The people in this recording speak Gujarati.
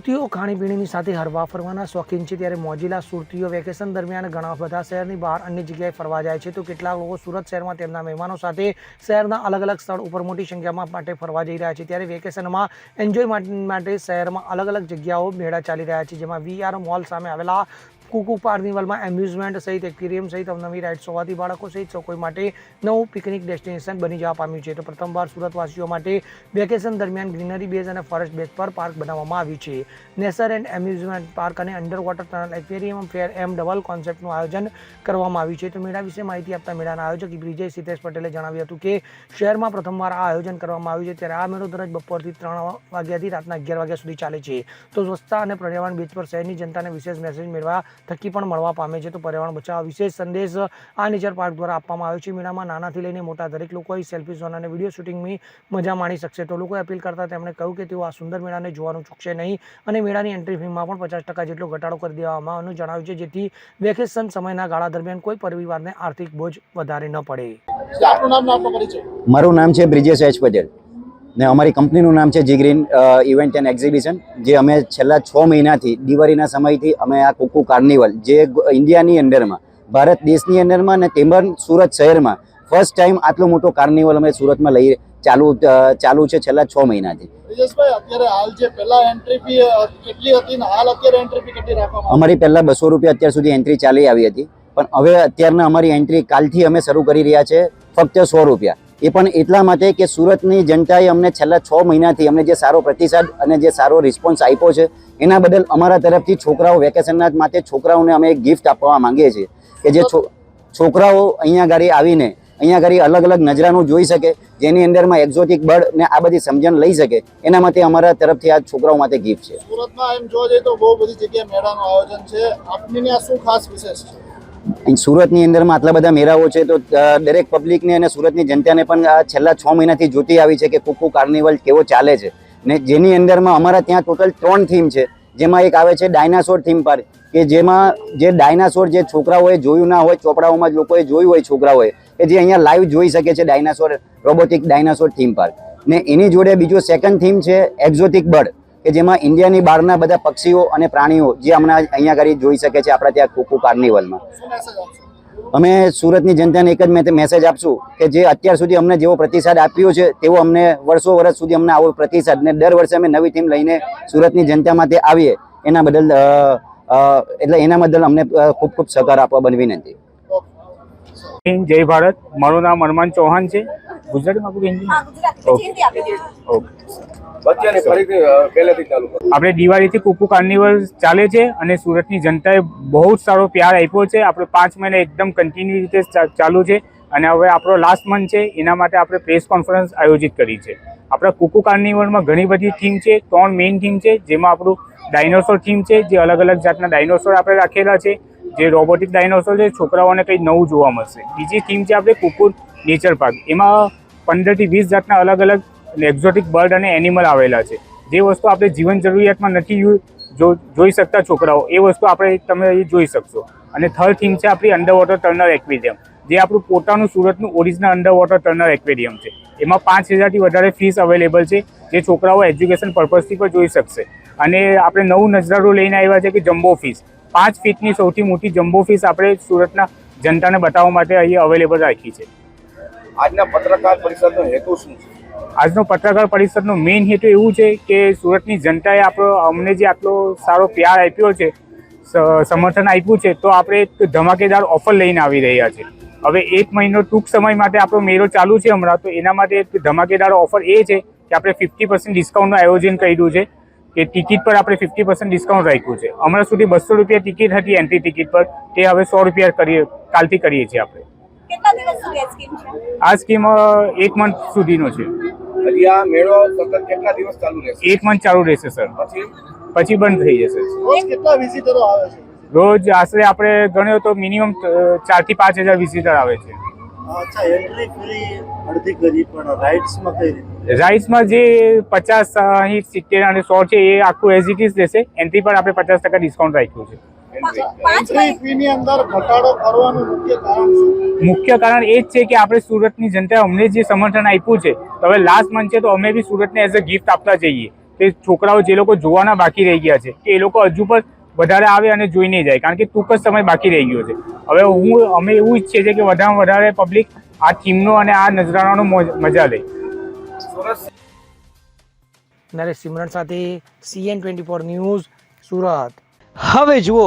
સુરતીઓ ખાણીપીણીની સાથે હરવા ફરવાના શોખીન છે ત્યારે મોજીલા સુરતીઓ વેકેશન દરમિયાન ઘણા બધા શહેરની બહાર અન્ય જગ્યાએ ફરવા જાય છે તો કેટલાક લોકો સુરત શહેરમાં તેમના મહેમાનો સાથે શહેરના અલગ અલગ સ્થળ ઉપર મોટી સંખ્યામાં માટે ફરવા જઈ રહ્યા છે. ત્યારે વેકેશનમાં એન્જોય માટે શહેરમાં અલગ અલગ જગ્યાઓ મેળા ચાલી રહ્યા છે, જેમાં વીઆર મોલ સામે આવેલા કુકુ કાર્નિવલમાં એમ્યુઝમેન્ટ સહિત એક્વેરિયમ સહિત નવી રાઇડ્સ હોવાથી બાળકો સહિત સૌ માટે નવું પિકનિક ડેસ્ટિનેશન બની જવા પામ્યું છે. તો પ્રથમવાર સુરતવાસીઓ માટે વેકેશન દરમિયાન ગ્રીનરી બેઝ અને ફોરેસ્ટ બેઝ પર પાર્ક બનાવવામાં આવ્યું છે. નેસર એન્ડ એમ્યુઝમેન્ટ પાર્ક અને under water tunnel aquarium fair એમ ડબલ કોન્સેપ્ટનું આયોજન કરવામાં આવ્યું છે. તો મેળા વિશે માહિતી આપતા મેળાના આયોજક વિજય સિતેશ પટેલે જણાવ્યું હતું કે, શહેરમાં પ્રથમવાર આ આયોજન કરવામાં આવ્યું છે. ત્યારે આ મેળો દરરોજ બપોરથી ત્રણ વાગ્યાથી રાતના અગિયાર વાગ્યા સુધી ચાલે છે. તો સ્વચ્છતા અને પર્યાવરણ બીચ પર શહેરની જનતાને વિશેષ મેસેજ મેળવા થકી પણ મળવા પામે છે. તો પર્યાવરણ બચાવવા વિશેષ સંદેશ આ નેચર પાર્ક દ્વારા આપવામાં આવ્યો છે. મેળામાં નાનાથી લઈને મોટા દરેક લોકોએ સેલ્ફી ઝોન અને વીડિયો શૂટિંગની મજા માણી શકશે. તો લોકોએ અપીલ કરતા તેમણે કહ્યું કે તેઓ આ સુંદર મેળાને જોવાનું ચૂકશે નહીં અને મેળાની એન્ટ્રી ફીમાં પણ પચાસ ટકા જેટલો ઘટાડો કરી દેવામાં આવવાનું જણાવ્યું છે જેથી વેકેશન સમયના ગાળા દરમિયાન કોઈ પરિવારને આર્થિક બોજ વધારે ન પડે. આપનું નામ ને આપનો પરિચય? મારું નામ છે બ્રિજેશ એચ પટેલ. ને અમારી કંપનીનું નામ છે જીગ્રીન ઇવેન્ટ એન્ડ એક્ઝિબિશન જે અમે છેલ્લા છ મહિનાથી દિવાળીના સમયથી અમે આ કુકુ કાર્નિવલ જે ઇન્ડિયાની અંડરમાં ભારત દેશની અંડરમાં અને તેમજ સુરત શહેરમાં ફર્સ્ટ ટાઈમ આટલો મોટો કાર્નિવલ અમે સુરતમાં લઈ ચાલુ ચાલુ છે છેલ્લા છ મહિનાથી. અમારી પહેલાં બસો રૂપિયા અત્યાર સુધી એન્ટ્રી ચાલી આવી હતી પણ હવે અત્યારના અમારી એન્ટ્રી કાલથી અમે શરૂ કરી રહ્યા છે ફક્ત સો રૂપિયા. એ પણ એટલા માટે કે સુરતની જનતાએ અમને છેલ્લા છ મહિનાથી અમને જે સારો પ્રતિસાદ અને જે સારો રિસ્પોન્સ આપ્યો છે એના બદલ અમારા તરફથી છોકરાઓ વેકેશનના માટે છોકરાઓને અમે એક ગિફ્ટ આપવા માંગીએ છીએ કે જે છો- છોકરાઓ અહીંયા ગાડી આવીને અહીંયા ગાડી અલગ અલગ નજરાનું જોઈ શકે જેની અંદરમાં એક્ઝોટિક બર્ડ ને આ બધી સમજણ લઈ શકે એના માટે અમારા તરફથી આ છોકરાઓ માટે ગિફ્ટ છે. સુરતમાં એમ જોવા જઈએ તો બહુ બધી જગ્યાએ મેળાનું આયોજન છે. આપની શું ખાસ વિશેષ છે? સુરતની અંદરમાં આટલા બધા મેળાઓ છે, તો દરેક પબ્લિકને અને સુરતની જનતાને પણ આ છેલ્લા છ મહિનાથી જોતી આવી છે કે કુકુ કાર્નિવલ કેવો ચાલે છે. ને જેની અંદરમાં અમારા ત્યાં ટોટલ ત્રણ થીમ છે. જેમાં એક આવે છે ડાયનાસોર થીમ પાર્ક કે જેમાં જે ડાયનાસોર જે છોકરાઓએ જોયું ના હોય, ચોપડાઓમાં લોકોએ જોયું હોય છોકરાઓએ, કે જે અહીંયા લાઈવ જોઈ શકે છે dinosaur robotic dinosaur theme park ને એની જોડે બીજો સેકન્ડ થીમ છે એક્ઝોટિક બર્ડ કે જેમાં ઇન્ડિયાની બહારના બધા પક્ષીઓ અને પ્રાણીઓ જે હમણાં અહીંયા કરી જોઈ શકે છે આપણા ત્યાં કુકુ કાર્નિવલમાં. અમે સુરતની જનતાને એક જ મેં મેસેજ આપશું કે જે અત્યાર સુધી અમને જેવો પ્રતિસાદ આપ્યો છે તેવો અમને વર્ષો વર્ષ સુધી અમને આવો પ્રતિસાદ ને દર વર્ષે અમે નવી થીમ લઈને સુરતની જનતામાં તે આવીએ એના બદલ એટલે એના બદલ અમને ખૂબ ખૂબ સહકાર આપવા બનવી વિનંતી જય ભારત. મારું નામ હનુમાન ચૌહાણ છે. ગુજરાતીમાં આપું કે હિન્દી હા ગુજરાતી હિન્દી આપી દીધી ઓકે આપણે દિવાળીથી કુકુ કાર્નિવલ ચાલે છે અને સુરતની જનતાએ બહુ જ સારો પ્યાર આપ્યો છે. આપણે પાંચ મહિના એકદમ કન્ટિન્યુ રીતે ચાલુ છે અને હવે આપણો લાસ્ટ મંથ છે. એના માટે આપણે પ્રેસ કોન્ફરન્સ આયોજિત કરી છે. આપણા કુકુ કાર્નિવલમાં ઘણી બધી થીમ છે. ત્રણ મેઇન થીમ છે. જેમાં આપણું ડાયનોસોર થીમ છે, જે અલગ અલગ જાતના ડાયનોસોર આપણે રાખેલા છે, જે રોબોટિક ડાયનોસોર છે. છોકરાઓને કંઈ નવું જોવા મળશે. બીજી થીમ છે આપણે કુકુ નેચર પાર્ક એમાં પંદરથી વીસ જાતના અલગ અલગ એક્ઝોટિક બર્ડ અને એનિમલ આવેલા છે. જે વસ્તુ આપણે જીવન જરૂરિયાતમાં નથી જોઈ શકતા છોકરાઓ, એ વસ્તુ આપણે તમે અહીં જોઈ શકશો. અને થર્ડ થીમ છે આપણી અંડર વોટર ટર્નર એક્વેરિયમ જે આપણું પોતાનું સુરતનું original under water tunnel aquarium છે. એમાં પાંચ હજારથી વધારે ફીસ અવેલેબલ છે, જે છોકરાઓ એજ્યુકેશન પર્પઝથી પણ જોઈ શકશે. અને આપણે નવું નજરારો લઈને આવ્યા છે કે જમ્બો ફીસ પાંચ ફીટની સૌથી મોટી જમ્બો ફીસ આપણે સુરતના જનતાને બતાવવા માટે અહીં અવેલેબલ રાખી છે. આજના પત્રકાર પરિષદનો હેતુ શું છે? આજનો પત્રકાર પરિષદનો મેઇન હેતુ એવું છે કે સુરતની જનતાએ આપણો, અમને જે આટલો સારો પ્યાર આપ્યો છે સમર્થન આપ્યું છે, તો આપણે એક ધમાકેદાર ઓફર લઈને આવી રહ્યા છે. હવે એક મહિનો ટૂંક સમય માટે આપણો મેળો ચાલુ છે હમણાં, તો એના માટે એક ધમાકેદાર ઓફર એ છે કે આપણે ફિફ્ટી પર્સન્ટ ડિસ્કાઉન્ટનું આયોજન કર્યું છે, કે ટિકિટ પર આપણે ફિફ્ટી પર્સન્ટ ડિસ્કાઉન્ટ રાખ્યું છે. હમણાં સુધી બસો રૂપિયા ટિકિટ હતી એન્ટ્રી ટિકિટ પર, તે હવે સો રૂપિયા કરીએ, કાલથી કરીએ છીએ આપણે. કેટલા દિવસ સુધી આ સ્કીમ છે? આ સ્કીમ એક મંથ સુધીનો છે. હજી આ મેળો સતત કેટલા દિવસ ચાલુ રહેશે? એક મંથ ચાલુ રહેશે સર પછી? પછી બંધ થઈ જશે. રોજ કેટલા વિઝિટરો આવે છે? રોજ આશરે આપણે ગણ્યો તો મિનિમમ ચારથી પાંચ હજાર વિઝિટર આવે છે. અચ્છા એન્ટ્રી ફ્રી અડધી કરી પણ રાઇડ્સમાં કઈ રીતે? રાઇડ્સમાં જે પચાસ સિત્તેર અને સો છે એ આખું એઝ ઇટ ઇઝ રહેશે. એન્ટ્રી પર આપણે પચાસ ટકા ડિસ્કાઉન્ટ રાખ્યું છે. મુખ્ય કારણ શું? મુખ્ય કારણ એ જ છે કે આપણે સુરતની જનતાએ અમને જે સમર્થન આપ્યું છે તો હવે લાસ્ટ મંથ છે તો અમે બી સુરતને એઝ અ ગિફ્ટ આપતા જઈએ. તે છોકરાઓ જે લોકો જોવાના બાકી રહી ગયા છે કે એ લોકો હજુ પણ વધારે આવે અને જોઈને જાય કારણ કે ટૂંક જ સમય બાકી રહી ગયો છે. હવે હું અમે એવું ઈચ્છીએ છીએ કે વધારેમાં વધારે પબ્લિક આ થીમનો અને આ નજરાણાનો મોજ- મજા લે. સુરત નરેશ સિમરન સાથે CN twenty four news Surat. હવે જુઓ